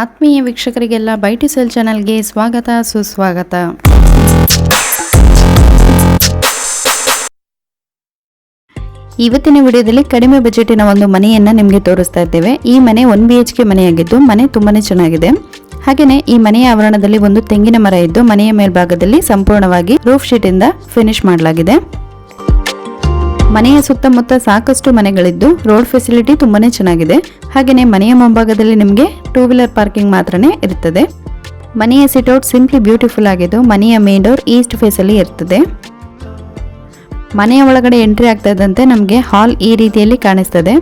ಆತ್ಮೀಯ ವೀಕ್ಷಕರಿಗೆಲ್ಲ ಬೈಟಿ ಸೆಲ್ ಚಾನಲ್ಗೆ ಸ್ವಾಗತ, ಸುಸ್ವಾಗತ. ಇವತ್ತಿನ ವಿಡಿಯೋದಲ್ಲಿ ಕಡಿಮೆ ಬಜೆಟಿನ ಒಂದು ಮನೆಯನ್ನ ನಿಮಗೆ ತೋರಿಸ್ತಾ ಇದ್ದೇವೆ. ಈ ಮನೆ ಒನ್ ಬಿ ಎಚ್ ಕೆ ಮನೆಯಾಗಿದ್ದು, ಮನೆ ತುಂಬಾನೇ ಚೆನ್ನಾಗಿದೆ. ಹಾಗೆಯೇ ಈ ಮನೆಯ ಆವರಣದಲ್ಲಿ ಒಂದು ತೆಂಗಿನ ಮರ ಇದ್ದು, ಮನೆಯ ಮೇಲ್ಭಾಗದಲ್ಲಿ ಸಂಪೂರ್ಣವಾಗಿ ರೂಫ್ ಶೀಟ್ ಇಂದ ಫಿನಿಶ್ ಮಾಡಲಾಗಿದೆ. ಮನೆಯ ಸುತ್ತಮುತ್ತ ಸಾಕಷ್ಟು ಮನೆಗಳಿದ್ದು ರೋಡ್ ಫೆಸಿಲಿಟಿ ತುಂಬಾನೇ ಚೆನ್ನಾಗಿದೆ. ಹಾಗೆಯೇ ಮನೆಯ ಮುಂಭಾಗದಲ್ಲಿ ನಿಮಗೆ ಟೂ ವೀಲರ್ ಪಾರ್ಕಿಂಗ್ ಮಾತ್ರನೇ ಇರುತ್ತದೆ ಮನೆಯ ಸಿಟ್ಔಟ್ ಸಿಂಪ್ಲಿ ಬ್ಯೂಟಿಫುಲ್ ಆಗಿದ್ದು, ಮನೆಯ ಮೇನ್ ಡೋರ್ ಈಸ್ಟ್ ಫೇಸ್ ಅಲ್ಲಿ ಇರ್ತದೆ. ಮನೆಯ ಒಳಗಡೆ ಎಂಟ್ರಿ ಆಗ್ತಾ ಇದ್ದಂತೆ ನಮಗೆ ಹಾಲ್ ಈ ರೀತಿಯಲ್ಲಿ ಕಾಣಿಸ್ತದೆ.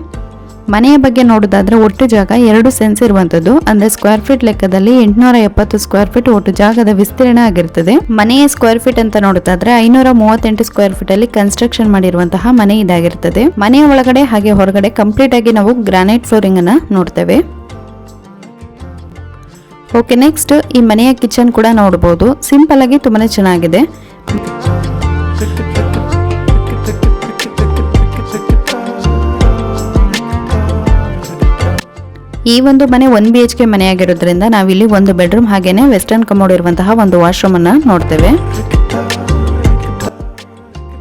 ಮನೆಯ ಬಗ್ಗೆ ನೋಡೋದಾದ್ರೆ ಒಟ್ಟು ಜಾಗ ಎರಡು ಸೆನ್ಸ್ ಇರುವಂತದ್ದು. ಅಂದ್ರೆ ಸ್ಕ್ವೇರ್ ಫೀಟ್ ಲೆಕ್ಕದಲ್ಲಿ ಎಂಟುನೂರ ಎಪ್ಪತ್ತು ಸ್ಕ್ವೇರ್ ಫೀಟ್ ಒಟ್ಟು ಜಾಗದ ವಿಸ್ತೀರ್ಣ ಆಗಿರ್ತದೆ. ಮನೆಯ ಸ್ಕ್ವೇರ್ ಫೀಟ್ ಅಂತ ನೋಡೋದಾದ್ರೆ ಐನೂರ ಮೂವತ್ತೆಂಟು ಸ್ಕ್ವೇರ್ ಫೀಟ್ ಅಲ್ಲಿ ಕನ್ಸ್ಟ್ರಕ್ಷನ್ ಮಾಡಿರುವಂತಹ ಮನೆ ಇದಾಗಿರ್ತದೆ. ಮನೆಯ ಒಳಗಡೆ ಹಾಗೆ ಹೊರಗಡೆ ಕಂಪ್ಲೀಟ್ ಆಗಿ ನಾವು ಗ್ರಾನೈಟ್ ಫ್ಲೋರಿಂಗ್ ಅನ್ನ ನೋಡ್ತೇವೆ. ಓಕೆ ನೆಕ್ಸ್ಟ್ ಈ ಮನೆಯ ಕಿಚನ್ ಕೂಡ ನೋಡಬಹುದು ಸಿಂಪಲ್ ಆಗಿ ತುಂಬಾನೇ ಚೆನ್ನಾಗಿದೆ. ಈ ಒಂದು ಮನೆ ಒನ್ ಬಿ ಎಚ್ ಕೆ ಮನೆಯಾಗಿರೋದ್ರಿಂದ ನಾವಿಲ್ಲಿ ಒಂದು ಬೆಡ್ರೂಮ್ ಹಾಗೇನೆ ವೆಸ್ಟರ್ನ್ ಕಮೋಡ್ ಇರುವಂತಹ ಒಂದು ವಾಶ್ರೂಮ್ ಅನ್ನ ನೋಡ್ತೇವೆ.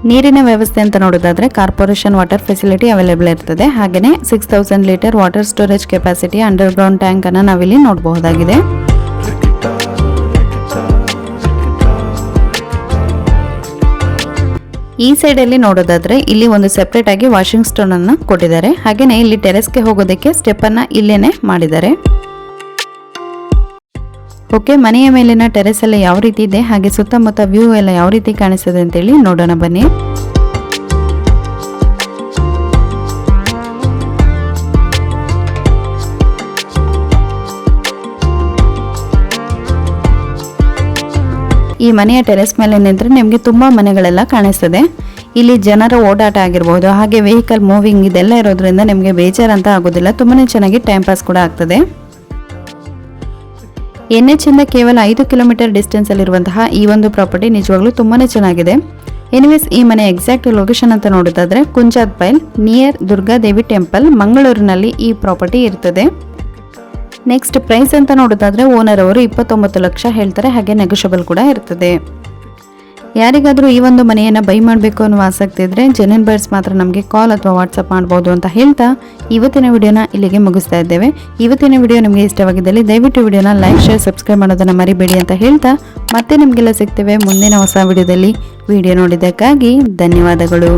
ನೀರಿನ ವ್ಯವಸ್ಥೆ ಅಂತ ನೋಡೋದಾದ್ರೆ ಕಾರ್ಪೊರೇಷನ್ ವಾಟರ್ ಫೆಸಿಲಿಟಿ ಅವೈಲೇಬಲ್ ಇರ್ತದೆ. ಹಾಗೆಯೇ six thousand litre water storage capacity under ground tank ಅನ್ನ ನಾವಿಲ್ಲಿ ನೋಡಬಹುದಾಗಿದೆ. ಈ ಸೈಡ್ ಅಲ್ಲಿ ನೋಡೋದಾದ್ರೆ ಇಲ್ಲಿ ಒಂದು ಸೆಪರೇಟ್ ಆಗಿ ವಾಷಿಂಗ್ ಸ್ಟೋನ್ ಅನ್ನ ಕೊಟ್ಟಿದ್ದಾರೆ. ಹಾಗೇನೆ ಇಲ್ಲಿ ಟೆರೆಸ್ಗೆ ಹೋಗೋದಕ್ಕೆ ಸ್ಟೆಪ್ ಅನ್ನ ಇಲ್ಲೇನೆ ಮಾಡಿದ್ದಾರೆ. ಓಕೆ ಮನೆಯ ಮೇಲಿನ ಟೆರೆಸ್ ಎಲ್ಲ ಯಾವ ರೀತಿ ಇದೆ, ಹಾಗೆ ಸುತ್ತಮುತ್ತ ವ್ಯೂ ಎಲ್ಲ ಯಾವ ರೀತಿ ಕಾಣಿಸ್ತದೆ ಅಂತೇಳಿ ನೋಡೋಣ ಬನ್ನಿ. ಈ ಮನೆಯ ಟೆರೆಸ್ ಮೇಲೆ ನಿಂತರೆ ನಿಮಗೆ ತುಂಬ ಮನೆಗಳೆಲ್ಲ ಕಾಣಿಸ್ತದೆ. ಇಲ್ಲಿ ಜನರ ಓಡಾಟ ಆಗಿರ್ಬೋದು, ಹಾಗೆ ವೆಹಿಕಲ್ ಮೂವಿಂಗ್ ಇದೆಲ್ಲ ಇರೋದ್ರಿಂದ ನಿಮಗೆ ಬೇಜಾರಂತ ಆಗೋದಿಲ್ಲ. ತುಂಬಾ ಚೆನ್ನಾಗಿ ಟೈಮ್ ಪಾಸ್ ಕೂಡ ಆಗ್ತದೆ. ಎನ್ ಎಚ್ ಇಂದ ಕೇವಲ ಐದು ಕಿಲೋಮೀಟರ್ ಡಿಸ್ಟೆನ್ಸ್ ಅಲ್ಲಿರುವಂತಹ ಈ ಒಂದು ಪ್ರಾಪರ್ಟಿ ನಿಜವಾಗ್ಲೂ ತುಂಬಾನೇ ಚೆನ್ನಾಗಿದೆ. ಎನಿವೇಸ್ ಈ ಮನೆ ಎಕ್ಸಾಕ್ಟ್ ಲೊಕೇಶನ್ ಅಂತ ನೋಡೋದಾದ್ರೆ Kunjathbail near Durgadevi temple ಮಂಗಳೂರಿನಲ್ಲಿ ಈ ಪ್ರಾಪರ್ಟಿ ಇರ್ತದೆ. ನೆಕ್ಸ್ಟ್ ಪ್ರೈಸ್ ಅಂತ ನೋಡೋದಾದರೆ ಓನರ್ ಅವರು ಇಪ್ಪತ್ತೊಂಬತ್ತು ಲಕ್ಷ ಹೇಳ್ತಾರೆ, ಹಾಗೆ ನೆಗೋಷಿಯಬಲ್ ಕೂಡ ಇರ್ತದೆ. ಯಾರಿಗಾದರೂ ಈ ಒಂದು ಮನೆಯನ್ನು ಬೈ ಮಾಡಬೇಕು ಅನ್ನೋ ಆಸಕ್ತಿ ಇದ್ದರೆ ಜನನ್ ಬರ್ಡ್ಸ್ ಮಾತ್ರ ನಮಗೆ ಕಾಲ್ ಅಥವಾ ವಾಟ್ಸಪ್ ಮಾಡ್ಬೋದು ಅಂತ ಹೇಳ್ತಾ ಇವತ್ತಿನ ವಿಡಿಯೋನ ಇಲ್ಲಿಗೆ ಮುಗಿಸ್ತಾ ಇದ್ದೇವೆ. ಇವತ್ತಿನ ವಿಡಿಯೋ ನಿಮಗೆ ಇಷ್ಟವಾಗಿದ್ದಲ್ಲಿ ದಯವಿಟ್ಟು ವಿಡಿಯೋನ ಲೈಕ್ ಶೇರ್ ಸಬ್ಸ್ಕ್ರೈಬ್ ಮಾಡೋದನ್ನು ಮರಿಬೇಡಿ ಅಂತ ಹೇಳ್ತಾ ಮತ್ತೆ ನಿಮಗೆಲ್ಲ ಸಿಗ್ತೇವೆ ಮುಂದಿನ ಹೊಸ ವಿಡಿಯೋದಲ್ಲಿ. ವಿಡಿಯೋ ನೋಡಿದ್ದಕ್ಕಾಗಿ ಧನ್ಯವಾದಗಳು.